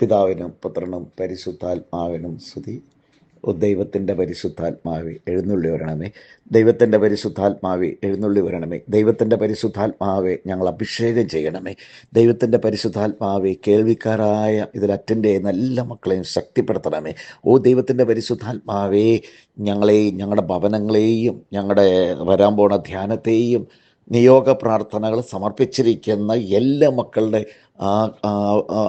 പിതാവിനും പുത്രനും പരിശുദ്ധാത്മാവിനും സ്തുതി. ദൈവത്തിന്റെ പരിശുദ്ധാത്മാവി എഴുന്നള്ളി വരണമേ. ദൈവത്തിന്റെ പരിശുദ്ധാത്മാവി എഴുന്നള്ളി വരണമേ. ദൈവത്തിന്റെ പരിശുദ്ധാത്മാവെ ഞങ്ങൾ അഭിഷേകം ചെയ്യണമേ. ദൈവത്തിന്റെ പരിശുദ്ധാത്മാവെ കേൾവിക്കാരായ ഇതിൽ അറ്റൻഡ് ചെയ്യുന്ന എല്ലാ മക്കളെയും ശക്തിപ്പെടുത്തണമേ. ഓ ദൈവത്തിന്റെ പരിശുദ്ധാത്മാവെ ഞങ്ങളെയും ഞങ്ങളുടെ ഭവനങ്ങളെയും ഞങ്ങളുടെ വരാൻ പോണ ധ്യാനത്തെയും നിയോഗ പ്രാർത്ഥനകൾ സമർപ്പിച്ചിരിക്കുന്ന എല്ലാ മക്കളുടെ ആ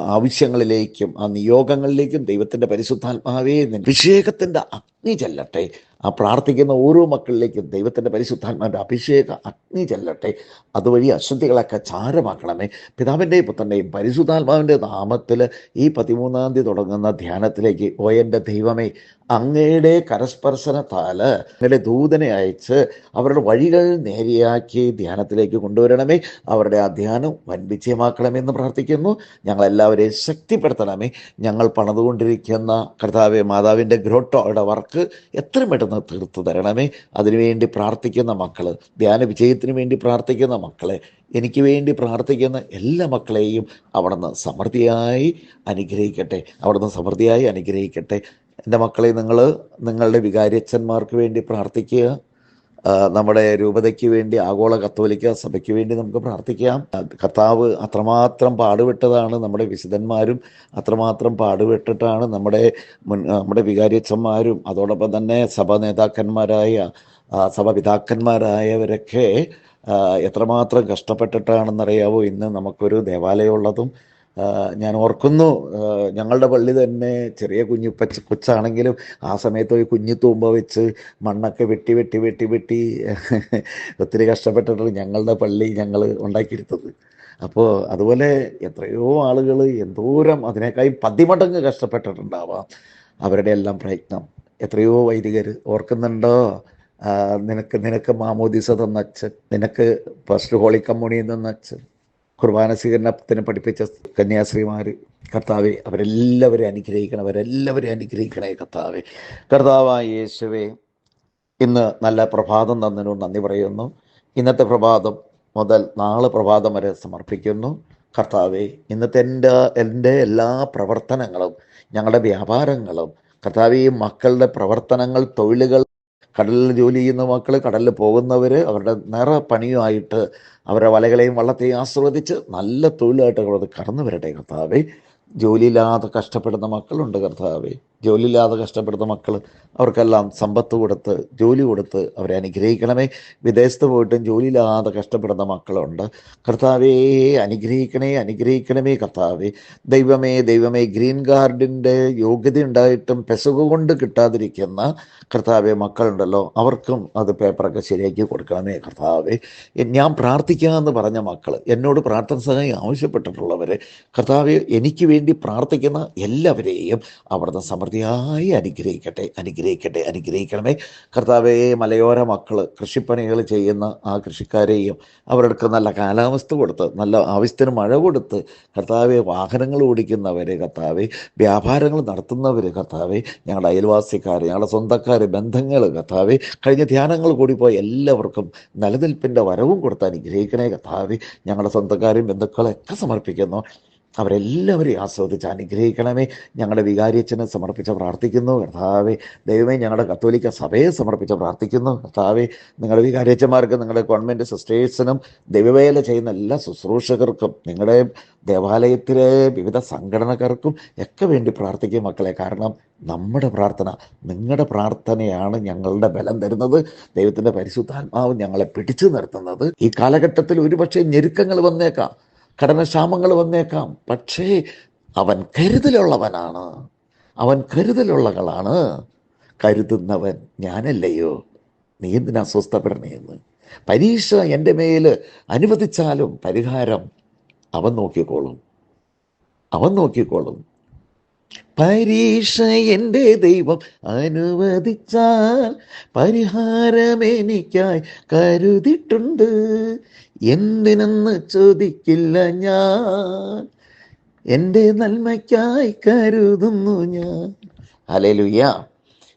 ആവശ്യങ്ങളിലേക്കും ആ നിയോഗങ്ങളിലേക്കും ദൈവത്തിന്റെ പരിശുദ്ധാത്മാവേ നിൻ അഭിഷേകത്തിന്റെ അഗ്നി ചെല്ലട്ടെ ആ പ്രാർത്ഥിക്കുന്ന ഓരോ മക്കളിലേക്കും ദൈവത്തിന്റെ പരിശുദ്ധാത്മാന്റെ അഭിഷേക അഗ്നി ചെല്ലട്ടെ. അതുവഴി അശുദ്ധികളൊക്കെ ചാരമാക്കണമേ. പിതാവിന്റെയും പുത്രന്റെയും പരിശുദ്ധാത്മാവിന്റെ നാമത്തിൽ ഈ പതിമൂന്നാം തീയതി തുടങ്ങുന്ന ധ്യാനത്തിലേക്ക് ഓ എന്റെ ദൈവമേ അങ്ങയുടെ കരസ്പർശനത്താൽ അങ്ങയുടെ ദൂതനെ അയച്ച് അവരുടെ വഴികൾ നേരെയാക്കി ധ്യാനത്തിലേക്ക് കൊണ്ടുവരണമേ. അവരുടെ ആ ധ്യാനം വൻ വിജയമാക്കണമെന്ന് പ്രാർത്ഥിക്കുന്നു. ഞങ്ങളെല്ലാവരെയും ശക്തിപ്പെടുത്തണമേ. ഞങ്ങൾ പണിതുകൊണ്ടിരിക്കുന്ന കർത്താവ് മാതാവിന്റെ ഗ്രോട്ടോയുടെ വർക്ക് എത്രയും പെട്ടെന്ന് തീർത്തു തരണമേ. അതിനുവേണ്ടി പ്രാർത്ഥിക്കുന്ന മക്കൾ ധ്യാന വിജയത്തിന് വേണ്ടി പ്രാർത്ഥിക്കുന്ന മക്കളെ എനിക്ക് വേണ്ടി പ്രാർത്ഥിക്കുന്ന എല്ലാ മക്കളെയും അവിടുന്ന് സമൃദ്ധിയായി അനുഗ്രഹിക്കട്ടെ. അവിടുന്ന് സമൃദ്ധിയായി അനുഗ്രഹിക്കട്ടെ. എന്റെ മക്കളെ നിങ്ങൾ നിങ്ങളുടെ വികാരിയച്ഛന്മാർക്ക് വേണ്ടി പ്രാർത്ഥിക്കുക. നമ്മുടെ രൂപതയ്ക്ക് വേണ്ടി ആഗോള കത്തോലിക്ക സഭയ്ക്ക് വേണ്ടി നമുക്ക് പ്രാർത്ഥിക്കാം. കർത്താവ് അത്രമാത്രം പാടുപെട്ടതാണ് നമ്മുടെ വിശുദ്ധന്മാരും അത്രമാത്രം പാടുപെട്ടിട്ടാണ് നമ്മുടെ നമ്മുടെ വികാരിയച്ഛന്മാരും അതോടൊപ്പം തന്നെ സഭാ നേതാക്കന്മാരായ സഭപിതാക്കന്മാരായവരൊക്കെ സഭ പിതാക്കന്മാരായവരൊക്കെ എത്രമാത്രം കഷ്ടപ്പെട്ടിട്ടാണെന്നറിയാവോ ഇന്ന് നമുക്കൊരു ദേവാലയമുള്ളതും ഞാൻ ഓർക്കുന്നു ഞങ്ങളുടെ പള്ളി തന്നെ ചെറിയ കുഞ്ഞു പച്ച കൊച്ചാണെങ്കിലും ആ സമയത്ത് ഒരു കുഞ്ഞു തൂമ്പ വെച്ച് മണ്ണൊക്കെ വെട്ടി വെട്ടി വെട്ടി വെട്ടി ഒത്തിരി കഷ്ടപ്പെട്ടിട്ടാണ് ഞങ്ങളുടെ പള്ളി ഞങ്ങൾ ഉണ്ടാക്കിയെടുത്തത്. അപ്പോൾ അതുപോലെ എത്രയോ ആളുകൾ എന്തോരം അതിനേക്കായി പതിമടങ്ങ് കഷ്ടപ്പെട്ടിട്ടുണ്ടാവാം അവരുടെ എല്ലാം പ്രയത്നം. എത്രയോ വൈദികർ ഓർക്കുന്നുണ്ടോ? നിനക്ക് നിനക്ക് മാമോദിസ തന്ന നിനക്ക് ഫസ്റ്റ് ഹോളി കമ്മ്യൂണിയിൽ തന്ന കുർബാന സ്വീകരണത്തിന് പഠിപ്പിച്ച കന്യാസ്ത്രീമാർ കർത്താവെ അവരെല്ലാവരെയും അനുഗ്രഹിക്കണം അവരെല്ലാവരെയും അനുഗ്രഹിക്കണേ കർത്താവെ. കർത്താവായ യേശുവെ ഇന്ന് നല്ല പ്രഭാതം തന്നതിനോട് നന്ദി പറയുന്നു. ഇന്നത്തെ പ്രഭാതം മുതൽ നാളെ പ്രഭാതം വരെ സമർപ്പിക്കുന്നു. കർത്താവെ ഇന്നത്തെ എന്റെ എന്റെ എല്ലാ പ്രവർത്തനങ്ങളും ഞങ്ങളുടെ വ്യാപാരങ്ങളും കർത്താവ് ഈ മക്കളുടെ പ്രവർത്തനങ്ങൾ തൊഴിലുകൾ കടലിൽ ജോലി ചെയ്യുന്ന മക്കൾ കടലിൽ പോകുന്നവർ അവരുടെ നിറ പണിയുമായിട്ട് അവരുടെ വലകളെയും വള്ളത്തെയും ആസ്വദിച്ച് നല്ല തൊഴിലായിട്ട് അവർ കടന്നു വരട്ടെ കർത്താവെ. ജോലിയില്ലാതെ കഷ്ടപ്പെടുന്ന മക്കളുണ്ട് കർത്താവെ. ജോലിയില്ലാതെ കഷ്ടപ്പെടുന്ന മക്കൾ അവർക്കെല്ലാം സമ്പത്ത് കൊടുത്ത് ജോലി കൊടുത്ത് അവരെ അനുഗ്രഹിക്കണമേ. വിദേശത്ത് പോയിട്ടും ജോലിയില്ലാതെ കഷ്ടപ്പെടുന്ന മക്കളുണ്ട്. കർത്താവേ അനുഗ്രഹിക്കണേ അനുഗ്രഹിക്കണമേ കർത്താവേ. ദൈവമേ ദൈവമേ ഗ്രീൻ കാർഡിന്റെ യോഗ്യത ഉണ്ടായിട്ടും പെസുക കൊണ്ട് കിട്ടാതിരിക്കുന്ന കർത്താവെ മക്കളുണ്ടല്ലോ. അവർക്കും അത് പേപ്പറൊക്കെ ശരിയാക്കി കൊടുക്കണമേ കർത്താവേ. ഞാൻ പ്രാർത്ഥിക്കാമെന്ന് പറഞ്ഞ മക്കൾ എന്നോട് പ്രാർത്ഥന സഹായം ആവശ്യപ്പെട്ടിട്ടുള്ളവരെ കർത്താവെ എനിക്ക് വേണ്ടി പ്രാർത്ഥിക്കുന്ന എല്ലാവരെയും അവിടുന്ന് സമൃദ്ധിയായി അനുഗ്രഹിക്കട്ടെ അനുഗ്രഹിക്കട്ടെ അനുഗ്രഹിക്കണമേ. കർത്താവേ മലയോര മക്കൾ കൃഷിപ്പണികൾ ചെയ്യുന്ന ആ കൃഷിക്കാരെയും അവർക്ക് നല്ല കാലാവസ്ഥ കൊടുത്ത് നല്ല ആവശ്യത്തിന് മഴ കൊടുത്ത് കർത്താവെ വാഹനങ്ങൾ ഓടിക്കുന്നവരെ കർത്താവെ വ്യാപാരങ്ങൾ നടത്തുന്നവർ കർത്താവെ ഞങ്ങളുടെ അയൽവാസിക്കാർ ഞങ്ങളുടെ സ്വന്തക്കാർ ബന്ധങ്ങൾ കർത്താവെ കഴിഞ്ഞ ധ്യാനങ്ങൾ കൂടി പോയ എല്ലാവർക്കും നിലനിൽപ്പിന്റെ വരവും കൊടുത്ത് അനുഗ്രഹിക്കണേ കർത്താവെ. ഞങ്ങളുടെ സ്വന്തക്കാരും ബന്ധുക്കളെയൊക്കെ സമർപ്പിക്കുന്നു. അവരെല്ലാവരെയും ആസ്വദിച്ച് അനുഗ്രഹിക്കണമേ. ഞങ്ങളുടെ വികാരിയച്ഛനെ സമർപ്പിച്ച് പ്രാർത്ഥിക്കുന്നു. കർത്താവേ ദൈവമേ ഞങ്ങളുടെ കത്തോലിക്ക സഭയെ സമർപ്പിച്ച് പ്രാർത്ഥിക്കുന്നു. കർത്താവേ നിങ്ങളുടെ വികാരിയച്ഛന്മാർക്ക് നിങ്ങളുടെ ഗവൺമെന്റ് സിസ്റ്റേഴ്സിനും ദൈവവേല ചെയ്യുന്ന എല്ലാ ശുശ്രൂഷകർക്കും നിങ്ങളുടെ ദേവാലയത്തിലെ വിവിധ സംഘടനക്കാർക്കും ഒക്കെ വേണ്ടി പ്രാർത്ഥിക്കും മക്കളെ. കാരണം നമ്മുടെ പ്രാർത്ഥന നിങ്ങളുടെ പ്രാർത്ഥനയാണ് ഞങ്ങളുടെ ബലം തരുന്നത്. ദൈവത്തിന്റെ പരിശുദ്ധാത്മാവ് ഞങ്ങളെ പിടിച്ചു നിർത്തുന്നത്. ഈ കാലഘട്ടത്തിൽ ഒരുപക്ഷെ ഞെരുക്കങ്ങൾ വന്നേക്കാം. കടനക്ഷാമങ്ങൾ വന്നേക്കാം. പക്ഷേ അവൻ കരുതലുള്ളവനാണ്. അവൻ കരുതലുള്ളകളാണ്. കരുതുന്നവൻ ഞാനല്ലയോ? നീ എന്തിനാ സ്വസ്ഥപ്പെടണേന്ന് പരീക്ഷ എന്റെ മേൽ അനുവദിച്ചാലും പരിഹാരം അവൻ നോക്കിക്കോളും. അവൻ നോക്കിക്കോളും. പരീക്ഷ എന്റെ ദൈവം അനുവദിച്ചാൽ പരിഹാരം എനിക്കായി കരുതിയിട്ടുണ്ട്. എന്തിനെന്ന് ചോദിക്കില്ല ഞാൻ. എന്റെ നന്മയ്ക്കായി കരുതുന്നു ഞാൻ. അലലുയ്യ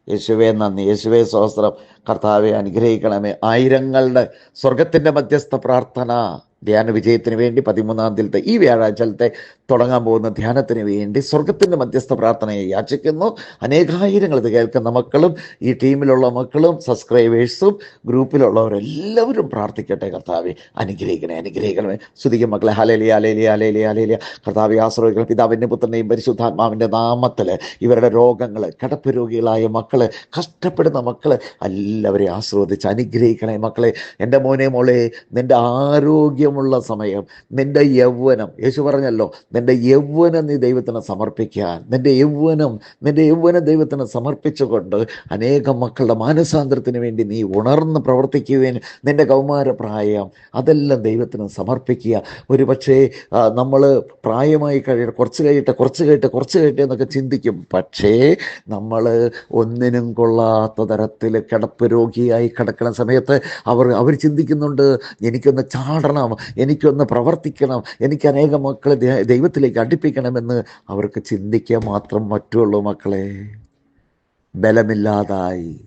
യേശുവേ നന്ദി. യേശുവേ സ്വസ്ത്രം കർത്താവെ അനുഗ്രഹിക്കണമേ. ആയിരങ്ങളുടെ സ്വർഗത്തിന്റെ മധ്യസ്ഥ പ്രാർത്ഥന. ധ്യാന വിജയത്തിന് വേണ്ടി പതിമൂന്നാം തീയതി ഈ വ്യാഴാഴ്ചത്തെ തുടങ്ങാൻ പോകുന്ന ധ്യാനത്തിന് വേണ്ടി സ്വർഗത്തിന്റെ മധ്യസ്ഥ പ്രാർത്ഥനയെ യാചിക്കുന്നു. അനേകായിരങ്ങൾ ഇത് കേൾക്കുന്ന മക്കളും ഈ ടീമിലുള്ള മക്കളും സബ്സ്ക്രൈബേഴ്സും ഗ്രൂപ്പിലുള്ളവരെല്ലാവരും പ്രാർത്ഥിക്കട്ടെ കർത്താവെ. അനുഗ്രഹിക്കണേ അനുഗ്രഹിക്കണമേ. സ്തുതിക്കും മക്കളെ. ഹലേലി ഹലേലി ഹലേലി അലേലിയ കർത്താവെ ആശ്രയിക്കണം പിതാവിന്റെ പുത്രനെയും പരിശുദ്ധാത്മാവിന്റെ നാമത്തിൽ ഇവരുടെ രോഗങ്ങൾ കിടപ്പ് രോഗികളായ മക്കൾ കഷ്ടപ്പെടുന്ന മക്കൾ എല്ലാവരെയും ആശ്രവദിച്ച് അനുഗ്രഹിക്കണേ മക്കളെ. എന്റെ മോനെ മോളെ നിന്റെ ആരോഗ്യമുള്ള സമയം നിന്റെ യൗവനം. യേശു പറഞ്ഞല്ലോ നിന്റെ യൗവനം നീ ദൈവത്തിന് സമർപ്പിക്കാൻ. നിന്റെ യൗവനം നിന്റെ യൗവനം ദൈവത്തിന് സമർപ്പിച്ചുകൊണ്ട് അനേകം മക്കളുടെ മാനസാന്തരത്തിന് വേണ്ടി നീ ഉണർന്ന് പ്രവർത്തിക്കുകയും നിന്റെ കൗമാരപ്രായം അതെല്ലാം ദൈവത്തിന് സമർപ്പിക്കുക. ഒരു പക്ഷേ നമ്മൾ പ്രായമായി കഴിയട്ടെ കുറച്ച് കഴിയട്ടെ കുറച്ച് കഴിയട്ടെ കുറച്ച് കഴിയട്ടെ എന്നൊക്കെ ചിന്തിക്കും. പക്ഷേ നമ്മൾ ഒന്നിനും കൊള്ളാത്ത തരത്തിൽ കിടപ്പ് രോഗിയായി കിടക്കുന്ന സമയത്ത് അവർ അവർ ചിന്തിക്കുന്നുണ്ട് എനിക്കൊന്ന് ചാടണം എനിക്കൊന്ന് പ്രവർത്തിക്കണം എനിക്ക് അനേകം മക്കളെ ദൈവത്തിലേക്ക് അടുപ്പിക്കണമെന്ന് അവർക്ക് ചിന്തിക്കാൻ മാത്രം പറ്റുള്ളൂ മക്കളെ. ബലമില്ലാതായി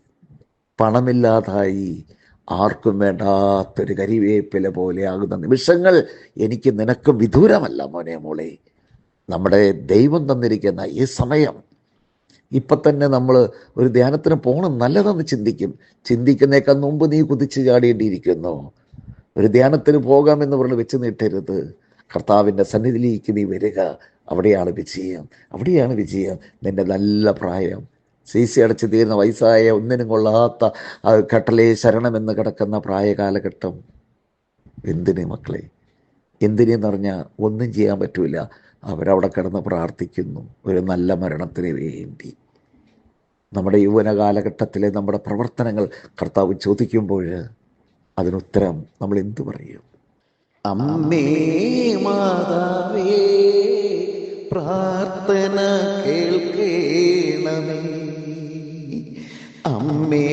പണമില്ലാതായി ആർക്കും വേണ്ടാത്തൊരു കരിവേപ്പില പോലെയാകുന്ന നിമിഷങ്ങൾ എനിക്ക് നിനക്കും വിദൂരമല്ല മോനെ മോളെ. നമ്മുടെ ദൈവം തന്നിരിക്കുന്ന ഈ സമയം ഇപ്പം തന്നെ നമ്മൾ ഒരു ധ്യാനത്തിന് പോകണം നല്ലതെന്ന് ചിന്തിക്കും. ചിന്തിക്കുന്നേക്കാൾ മുമ്പ് നീ കുതിച്ചു ചാടേണ്ടിയിരിക്കുന്നു. ഒരു ധ്യാനത്തിന് പോകാമെന്ന് പറഞ്ഞ് വെച്ച് നീട്ടരുത്. കർത്താവിന്റെ സന്നിധിയിലേക്ക് നീ വരിക. അവിടെയാണ് വിജയം. അവിടെയാണ് വിജയം. നിന്റെ നല്ല പ്രായം. സി സി അടച്ച് തീരുന്ന വയസ്സായ ഒന്നിനും കൊള്ളാത്ത കട്ടലെ ശരണമെന്ന് കിടക്കുന്ന പ്രായകാലഘട്ടം. എന്തിന് മക്കളെ? എന്തിനെന്ന് പറഞ്ഞാൽ ഒന്നും ചെയ്യാൻ പറ്റൂല. അവരവിടെ കിടന്ന് പ്രാർത്ഥിക്കുന്നു. ഒരു നല്ല മരണത്തിന് വേണ്ടി. നമ്മുടെ യൗവന കാലഘട്ടത്തിലെ നമ്മുടെ പ്രവർത്തനങ്ങൾ കർത്താവ് ചോദിക്കുമ്പോൾ അതിനുത്തരം നമ്മൾ എന്തു പറയും? അമ്മേ മാതാവേ പ്രാർത്ഥന കേൾക്കേണമേ. അമ്മേ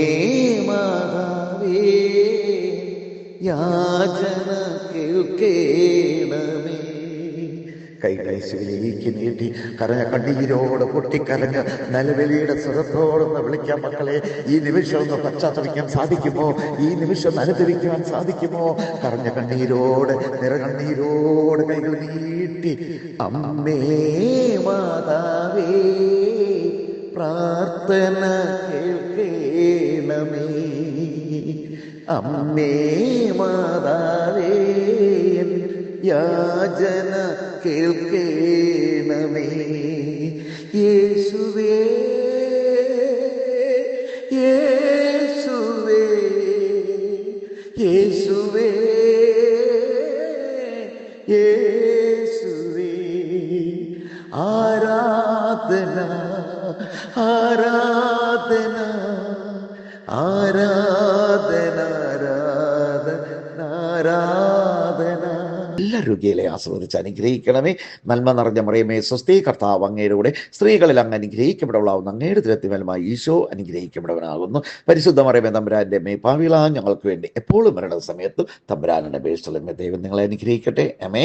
മാതാവേ യാചന കേൾക്കേണമേ. കൈകളെ ശിവയിലേക്ക് നീട്ടി കരഞ്ഞ കണ്ണീരോട് പൊട്ടിക്കരഞ്ഞ് നിലവിളിയുടെ സ്വരത്തോടൊന്ന് വിളിക്കാൻ മക്കളെ. ഈ നിമിഷം ഒന്ന് പശ്ചാത്തലിക്കാൻ സാധിക്കുമോ? ഈ നിമിഷം അനുഭവിക്കുവാൻ സാധിക്കുമോ? കരഞ്ഞ കണ്ണീരോട് നിറകണ്ണീരോട് കൈകൾ നീട്ടി അമ്മേ മാതാവേ പ്രാർത്ഥന കേൾക്കേണമേ. അമ്മേ മാതാവേ യാചന കേൾക്കേണമേ. യേശുവേ യേശുവേ യേശുവേ യേശുവേ. ആരാധന രോഗികളെ ആസ്വദിച്ച് അനുഗ്രഹിക്കണമേ. നന്മ നിറഞ്ഞ മറിയമേ സ്വസ്തി കർത്താവ് അങ്ങയുടെ സ്ത്രീകളിൽ അങ്ങ് അനുഗ്രഹിക്കപ്പെടവളാവുന്ന. അങ്ങയുടെ തിരത്തിമലമായി ഈശോ അനുഗ്രഹിക്കപ്പെടവനാകുന്നു. പരിശുദ്ധ മറിയമേ തമ്പുരാന്റെ മേ പാവിള ഞങ്ങൾക്ക് വേണ്ടി എപ്പോഴും മരണ സമയത്തും തമ്പുരാനുടെ ബേസ്റ്റലമേ ദൈവം നിങ്ങളെ അനുഗ്രഹിക്കട്ടെ. അമേൻ